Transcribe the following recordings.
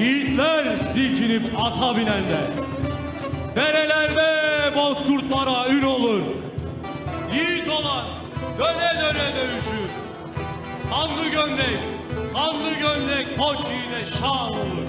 Yiğitler silkinip ata binende. Derelerde bozkurtlara ün olur. Yiğit olan döne döne dövüşür. Kanlı gömlek, kanlı gömlek koç yine şan olur.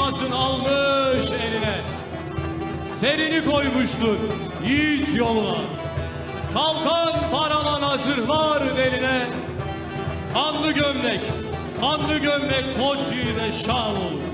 Cidasını almış eline. Serini koymuştur yiğit yoluna. Kalkan paralana zırhlar beline. Kanlı gömlek, kanlı gömlek koç yiğide şan olur.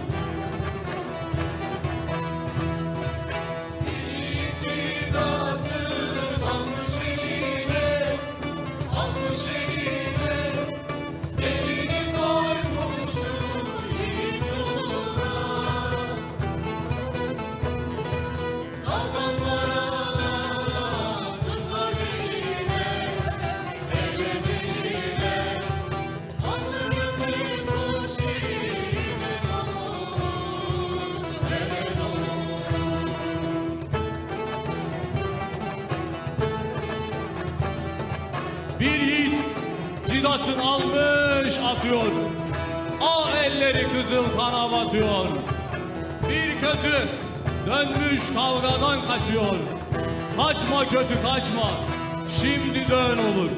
Bir yiğit cidasını almış atıyor. A elleri kızıl kana batıyor. Bir kötü dönmüş kavgadan kaçıyor. Kaçma kötü kaçma. Şimdi dön olur.